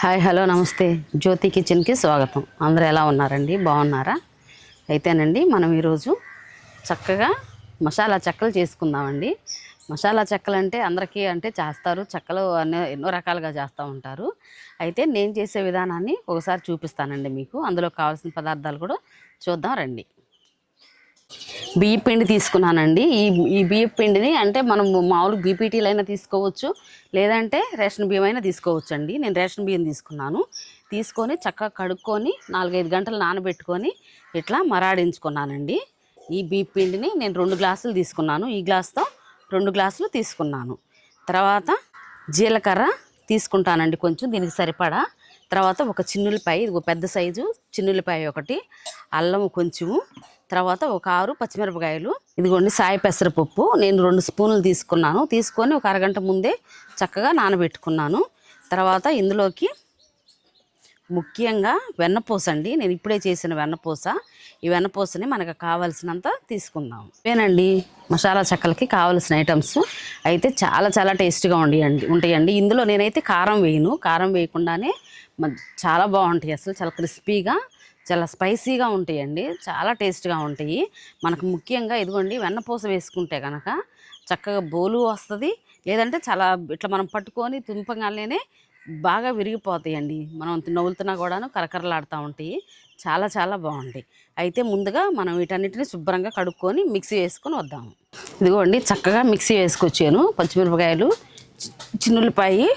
Hi hello నమస్తే. జ్యోతి కిచెన్కి స్వాగతం. అందరూ ఎలా ఉన్నారండి? బాగున్నారా? అయితేనండి మనం ఈరోజు చక్కగా మసాలా చెక్కలు చేసుకుందామండి. మసాలా చెక్కలు అంటే అందరికీ అంటే చేస్తారు. చెక్కలు అనే ఎన్నో రకాలుగా చేస్తూ ఉంటారు. అయితే నేను చేసే విధానాన్ని ఒకసారి చూపిస్తానండి మీకు. అందులో కావాల్సిన పదార్థాలు కూడా చూద్దాం రండి. బియ్య పిండి తీసుకున్నానండి. ఈ ఈ బియ్య పిండిని అంటే మనం మామూలు బీపీటీలు అయినా తీసుకోవచ్చు లేదంటే రేషన్ బియ్యం అయినా తీసుకోవచ్చు అండి నేను రేషన్ బియ్యం తీసుకున్నాను. తీసుకొని చక్కగా కడుక్కొని నాలుగైదు గంటలు నానబెట్టుకొని ఇట్లా మరాడించుకున్నానండి. ఈ బియ్య పిండిని నేను రెండు గ్లాసులు తీసుకున్నాను. ఈ గ్లాస్తో రెండు గ్లాసులు తీసుకున్నాను. తర్వాత జీలకర్ర తీసుకుంటానండి కొంచెం దీనికి సరిపడా. తర్వాత ఒక చిన్నులపాయ ఇది ఒక పెద్ద సైజు చిన్నులపాయ ఒకటి అల్లం కొంచెము తర్వాత ఒక ఆరు పచ్చిమిరపకాయలు. ఇదిగోండి సాయి పెసరపప్పు. నేను రెండు స్పూన్లు తీసుకున్నాను. తీసుకొని ఒక అరగంట ముందే చక్కగా నానబెట్టుకున్నాను. తర్వాత ఇందులోకి ముఖ్యంగా వెన్నపూస అండి నేను ఇప్పుడే చేసిన వెన్నపూస. ఈ వెన్నపూసని మనకు కావాల్సినంత తీసుకుందాం. ఇవేనండి మసాలా చెక్కలకి కావాల్సిన ఐటమ్స్. అయితే చాలా చాలా టేస్ట్గా ఉండేయండి ఉంటాయండి. ఇందులో నేనైతే కారం వేయను. కారం వేయకుండానే మ- చాలా బాగుంటాయి అసలు. చాలా క్రిస్పీగా చాలా స్పైసీగా ఉంటాయండి. చాలా టేస్ట్గా ఉంటాయి. మనకు ముఖ్యంగా ఇదిగోండి వెన్నపూస వేసుకుంటే కనుక చక్కగా బోలు వస్తుంది. లేదంటే చాలా ఇట్లా మనం పట్టుకొని తుంపగానే బాగా విరిగిపోతాయండి. మనం నవ్వులుతున్నా కూడాను కరకరలాడుతూ ఉంటాయి. చాలా చాలా బాగుంటాయి. అయితే ముందుగా మనం వీటన్నిటిని శుభ్రంగా కడుక్కొని మిక్సీ వేసుకొని వద్దాము ఇదిగోండి చక్కగా మిక్సీ వేసుకొచ్చాను. పచ్చిమిరపకాయలు చి- చిన్నులపాయి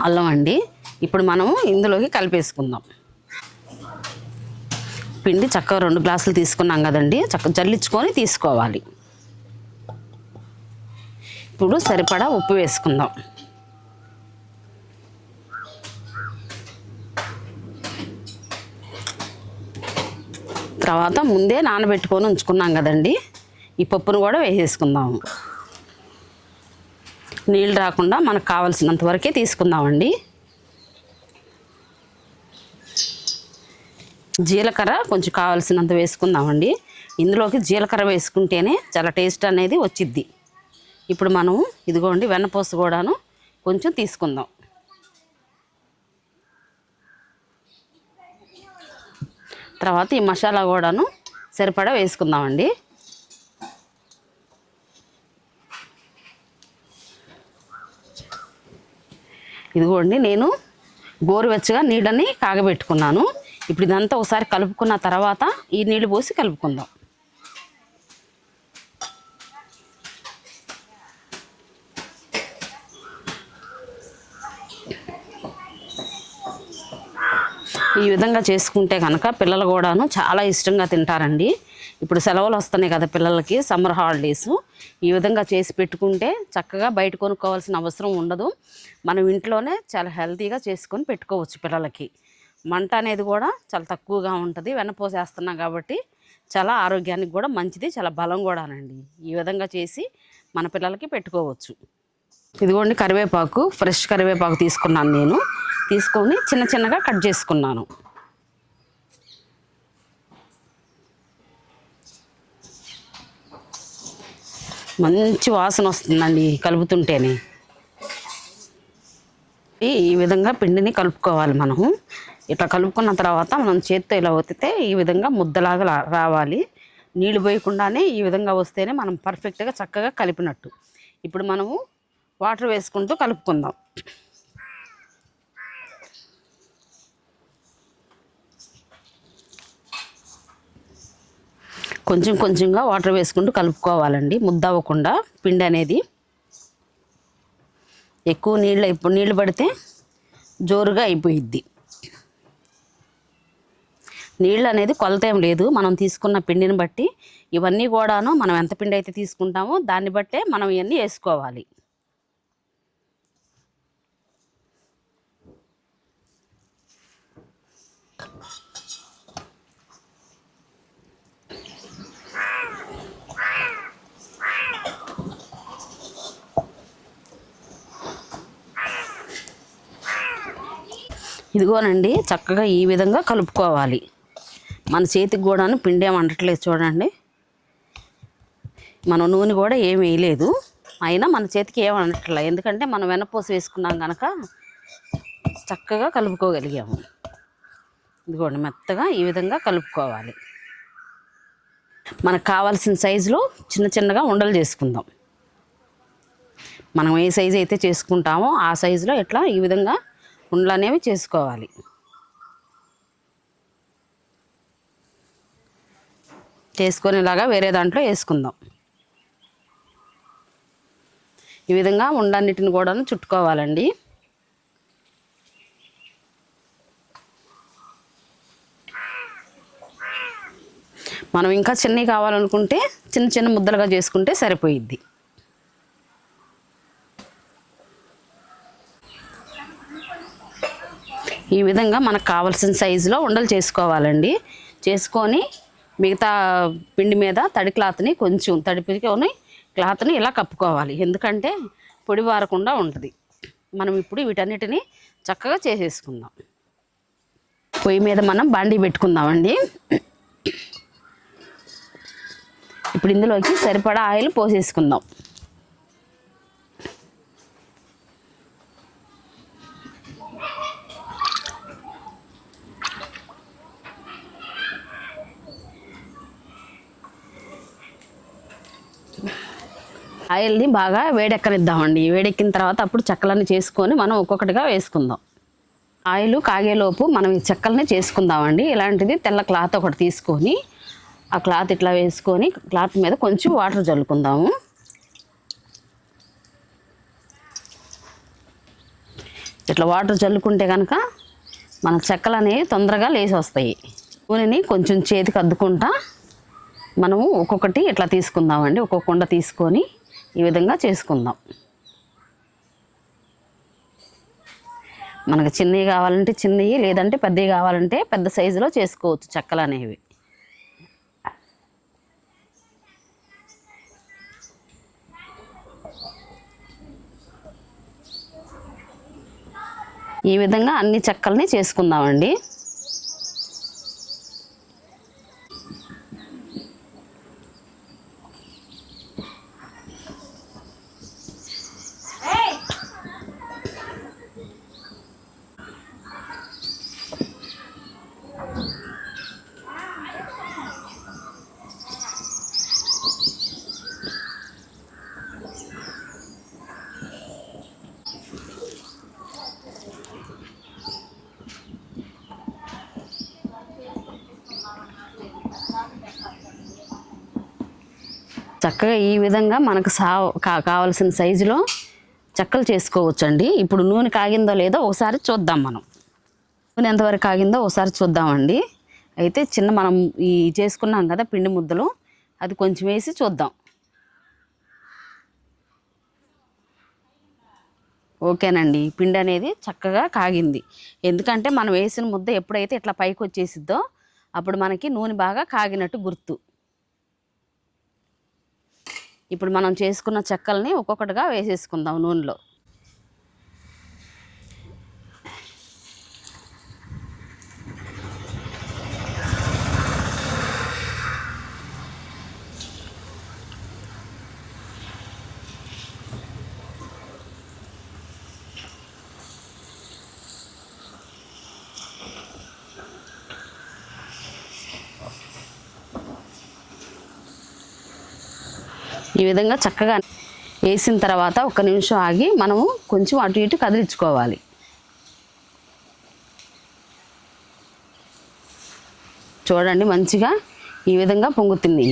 అల్లం అండి. ఇప్పుడు మనము ఇందులోకి కలిపేసుకుందాం. పిండి చక్కగా రెండు గ్లాసులు తీసుకున్నాం కదండి. చక్కగా జల్లించుకొని తీసుకోవాలి. ఇప్పుడు సరిపడా ఉప్పు వేసుకుందాం. తర్వాత ముందే నానబెట్టుకొని ఉంచుకున్నాం కదండి. ఈ పప్పును కూడా వేసేసుకుందాము నీళ్ళు రాకుండా మనకు కావాల్సినంత వరకే తీసుకుందామండి. జీలకర్ర కొంచెం కావాల్సినంత వేసుకుందామండి. ఇందులోకి జీలకర్ర వేసుకుంటేనే చాలా టేస్ట్ అనేది వచ్చిద్ది. ఇప్పుడు మనం ఇదిగోండి వెన్నపూస కూడాను కొంచెం తీసుకుందాం. తర్వాత ఈ మసాలా కూడాను సరిపడా వేసుకుందామండి. ఇదిగోండి నేను గోరువెచ్చగా నీడని కాగబెట్టుకున్నాను. ఇప్పుడు ఇదంతా ఒకసారి కలుపుకున్న తర్వాత ఈ నీళ్ళు పోసి కలుపుకుందాం. ఈ విధంగా చేసుకుంటే కనుక పిల్లలు కూడాను చాలా ఇష్టంగా తింటారండి. ఇప్పుడు సెలవులు వస్తున్నాయి కదా పిల్లలకి సమ్మర్ హాలిడేస్. ఈ విధంగా చేసి పెట్టుకుంటే చక్కగా బయట కొనుక్కోవాల్సిన అవసరం ఉండదు. మనం ఇంట్లోనే చాలా హెల్తీగా చేసుకొని పెట్టుకోవచ్చు పిల్లలకి. మంట అనేది కూడా చాలా తక్కువగా ఉంటుంది. వెన్నపోసేస్తున్నాం కాబట్టి చాలా ఆరోగ్యానికి కూడా మంచిది చాలా బలం కూడానండి. ఈ విధంగా చేసి మన పిల్లలకి పెట్టుకోవచ్చు. ఇదిగోండి కరివేపాకు ఫ్రెష్ కరివేపాకు తీసుకున్నాను నేను. తీసుకొని చిన్న చిన్నగా కట్ చేసుకున్నాను. మంచి వాసన వస్తుందండి కలుపుతుంటేనే. ఈ ఈ విధంగా పిండిని కలుపుకోవాలి మనము. ఇట్లా కలుపుకున్న తర్వాత మనం చేత్తో ఇలా ఒత్తితే ఈ విధంగా ముద్దలాగా రావాలి. నీళ్ళు పోయకుండానే ఈ విధంగా వస్తేనే మనం పర్ఫెక్ట్గా చక్కగా కలిపినట్టు. ఇప్పుడు మనము వాటర్ వేసుకుంటూ కలుపుకుందాం. కొంచెం కొంచెంగా వాటర్ వేసుకుంటూ కలుపుకోవాలండి. ముద్ద అవ్వకుండా పిండి అనేది. ఎక్కువ నీళ్ళు ఇప్పుడు నీళ్ళు పడితే జోరుగా అయిపోయిద్ది. నీళ్ళు అనేది కొలత ఏం లేదు. మనం తీసుకున్న పిండిని బట్టి ఇవన్నీ కూడాను మనం ఎంత పిండి అయితే తీసుకుంటామో దాన్ని బట్టే మనం ఇవన్నీ వేసుకోవాలి. ఇదిగోనండి చక్కగా ఈ విధంగా కలుపుకోవాలి. మన చేతికి కూడాను పిండి ఏం అంటట్లేదు చూడండి. మనం నూనె కూడా ఏమి వేయలేదు. అయినా మన చేతికి ఏం అనట్లే ఎందుకంటే మనం వెన్నపూస వేసుకున్నాం కనుక చక్కగా కలుపుకోగలిగాము. ఇదిగోండి మెత్తగా ఈ విధంగా కలుపుకోవాలి. మనకు కావాల్సిన సైజులో చిన్న చిన్నగా ఉండలు చేసుకుందాం. మనం ఏ సైజు అయితే చేసుకుంటామో ఆ సైజులో ఇట్లా ఈ విధంగా ఉండలు అనేవి చేసుకోవాలి. చేసుకునేలాగా వేరే దాంట్లో వేసుకుందాం. ఈ విధంగా ఉండన్నిటిని కూడా చుట్టుకోవాలండి. మనం ఇంకా చిన్నవి కావాలనుకుంటే చిన్న చిన్న ముద్దలుగా చేసుకుంటే సరిపోయిద్ది. ఈ విధంగా మనకు కావాల్సిన సైజులో ఉండలు చేసుకోవాలండి. చేసుకొని మిగతా పిండి మీద తడి క్లాత్ని కొంచెం తడిపికొని క్లాత్ని ఇలా కప్పుకోవాలి. ఎందుకంటే పొడి వారకుండా ఉంటుంది. మనం ఇప్పుడు వీటన్నిటిని చక్కగా చేసేసుకుందాం. పొయ్యి మీద మనం బాండీ పెట్టుకుందామండి. ఇప్పుడు ఇందులోకి సరిపడా ఆయిల్ పోసేసుకుందాం. ఆయిల్ని బాగా వేడెక్కనిద్దామండి. వేడెక్కిన తర్వాత అప్పుడు చెక్కలన్నీ చేసుకొని మనం ఒక్కొక్కటిగా వేసుకుందాం. ఆయిల్ కాగేలోపు మనం ఈ చెక్కలని చేసుకుందామండి. ఇలాంటిది తెల్ల క్లాత్ ఒకటి తీసుకొని ఆ క్లాత్ ఇట్లా వేసుకొని క్లాత్ మీద కొంచెం వాటర్ చల్లుకుందాము. ఇట్లా వాటర్ చల్లుకుంటే కనుక మన చెక్కలు అనేవి తొందరగా లేచి వస్తాయి నూనెని కొంచెం చేతికి అద్దుకుంటా మనము ఒక్కొక్కటి ఇట్లా తీసుకుందామండి? ఒక్కొక్క కుండ తీసుకొని ఈ విధంగా చేసుకుందాం. మనకు చిన్నవి కావాలంటే చిన్నవి లేదంటే పెద్దవి కావాలంటే పెద్ద సైజులో చేసుకోవచ్చు చెక్కలు అనేవి. ఈ విధంగా అన్ని చెక్కల్ని చేసుకుందామండి. చక్కగా ఈ విధంగా మనకు సా కా- కావాల్సిన సైజులో చెక్కలు చేసుకోవచ్చండి. ఇప్పుడు నూనె కాగిందో లేదో ఒకసారి చూద్దాం మనం. నూనె ఎంతవరకు కాగిందో ఒకసారి చూద్దామండి. అయితే చిన్న మనం ఈ చేసుకున్నాం కదా పిండి ముద్దలు అది కొంచెం వేసి చూద్దాం. ఓకేనండి పిండి అనేది చక్కగా కాగింది. ఎందుకంటే మనం వేసిన ముద్ద ఎప్పుడైతే ఇట్లా పైకి వచ్చేసిద్దో అప్పుడు మనకి నూనె బాగా కాగినట్టు గుర్తు. ఇప్పుడు మనం చేసుకున్న చెక్కల్ని ఒక్కొక్కటిగా వేసేసుకుందాం నూనెలో. ఈ విధంగా చక్కగా వేసిన తర్వాత ఒక నిమిషం ఆగి మనము కొంచెం అటు ఇటు కదిలించుకోవాలి. చూడండి మంచిగా ఈ విధంగా పొంగుతుంది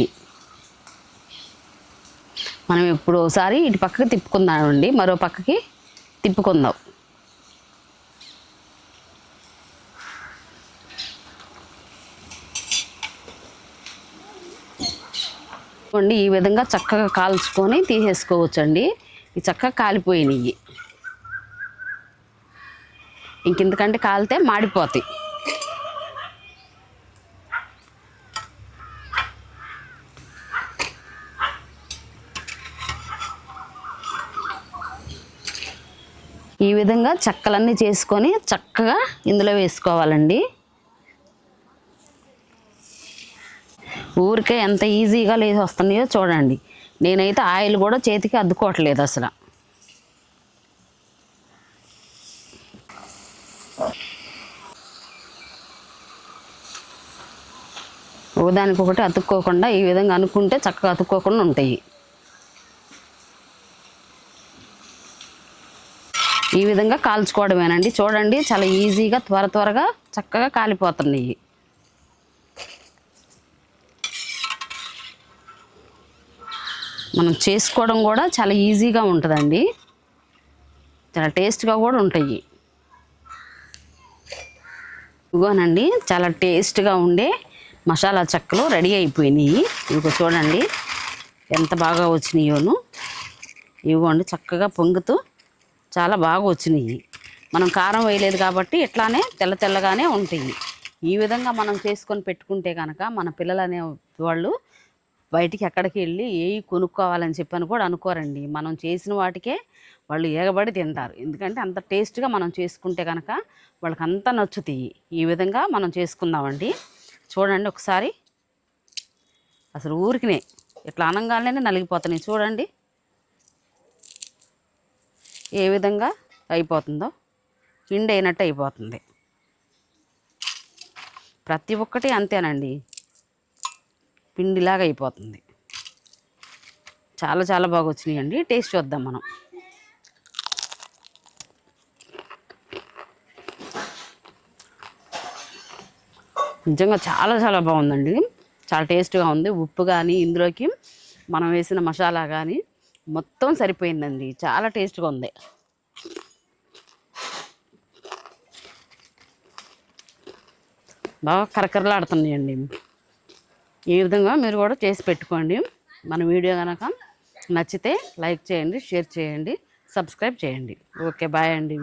మనం ఇప్పుడు ఒకసారి ఇటు పక్కకి తిప్పుకుందామండి మరో పక్కకి తిప్పుకుందాం. ఇదిగోండి ఈ విధంగా చక్కగా కాల్చుకొని తీసేసుకోవచ్చండి. ఈ చక్కగా కాలిపోయినాయి ఇంకెందుకంటే కాలితే మాడిపోతాయి. ఈ విధంగా చెక్కలన్నీ చేసుకొని చక్కగా ఇందులో వేసుకోవాలండి. ఊరికే ఎంత ఈజీగా లేచి వస్తున్నాయో చూడండి. నేనైతే ఆయిల్ కూడా చేతికి అద్దుకోవట్లేదు అసలు. ఒకదానికొకటి అతుక్కోకుండా ఈ విధంగా అనుకుంటే చక్కగా అతుక్కోకుండా ఉంటాయి. ఈ విధంగా కాల్చుకోవడమేనండి. చూడండి చాలా ఈజీగా త్వర త్వరగా చక్కగా కాలిపోతున్నాయి. మనం చేసుకోవడం కూడా చాలా ఈజీగా ఉంటుందండి. చాలా టేస్ట్గా కూడా ఉంటాయి. ఇదిగోనండి చాలా టేస్ట్గా ఉండే మసాలా చెక్కలు రెడీ అయిపోయినాయి. ఇదిగో చూడండి ఎంత బాగా వచ్చినాయోను. ఇవ్వండి చక్కగా పొంగుతూ చాలా బాగా వచ్చినాయి. మనం కారం వేయలేదు కాబట్టి ఇట్లానే తెల్ల తెల్లగానే ఉంటాయి. ఈ విధంగా మనం చేసుకొని పెట్టుకుంటే కనుక మన పిల్లలు అనే వాళ్ళు బయటికి ఎక్కడికి వెళ్ళి ఏవి కొనుక్కోవాలని చెప్పని కూడా అనుకోరండి. మనం చేసిన వాటికే వాళ్ళు ఏగబడి తింటారు. ఎందుకంటే అంత టేస్ట్గా మనం చేసుకుంటే కనుక వాళ్ళకి అంత నచ్చుతాయి. ఈ విధంగా మనం చేసుకుందామండి. చూడండి ఒకసారి. అసలు ఊరికినే ఇట్లా అనంగానే నలిగిపోతున్నాయి చూడండి. ఏ విధంగా అయిపోతుందో. పిండి అయినట్టు అయిపోతుంది. ప్రతి ఒక్కటి అంతేనండి. పిండిలాగా అయిపోతుంది. చాలా చాలా బాగా వచ్చినాయండి టేస్ట్ చూద్దాం మనం. నిజంగా చాలా చాలా బాగుందండి. చాలా టేస్ట్గా ఉంది. ఉప్పు కానీ ఇందులోకి మనం వేసిన మసాలా కానీ మొత్తం సరిపోయిందండి. చాలా టేస్ట్గా ఉంది. బాగా కరకరలాడుతున్నాయండి. ఈ విధంగా మీరు కూడా చేసి పెట్టుకోండి. మన వీడియో కనుక నచ్చితే లైక్ చేయండి షేర్ చేయండి సబ్స్క్రైబ్ చేయండి. ఓకే బాయ్ అండి.